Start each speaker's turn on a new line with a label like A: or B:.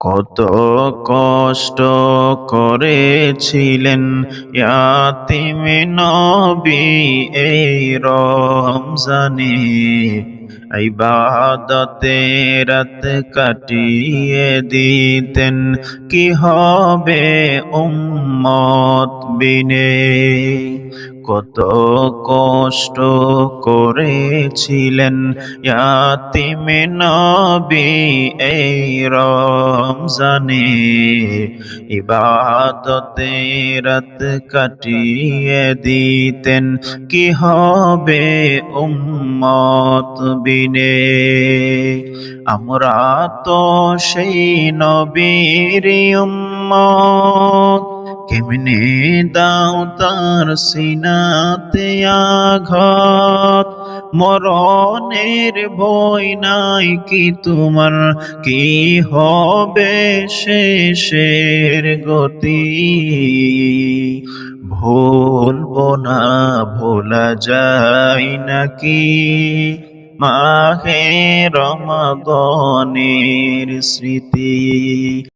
A: কত কষ্ট করেছিলেন ইয়াতিম নবী এই রমজানে। ইবাদতে রাত কাটিয়ে দিতেন কি হবে উম্মত বিনে কত কষ্ট করেছিলেন ইয়াতিম নবী এই রমজানে। ইবাদতে রাত কাটিয়ে দিতেন, কি হবে উম্মত বিনে? আমরা তো সেই নবীর উম্মত। কেমনে দাও তার সিনাতে আঘাত। মরণের ভয় নাই কি তোমার, কি হবে শেষের গতি? ভুলবো না, ভোলা যায় নাকি? মাহে রমাদনের স্মৃতি।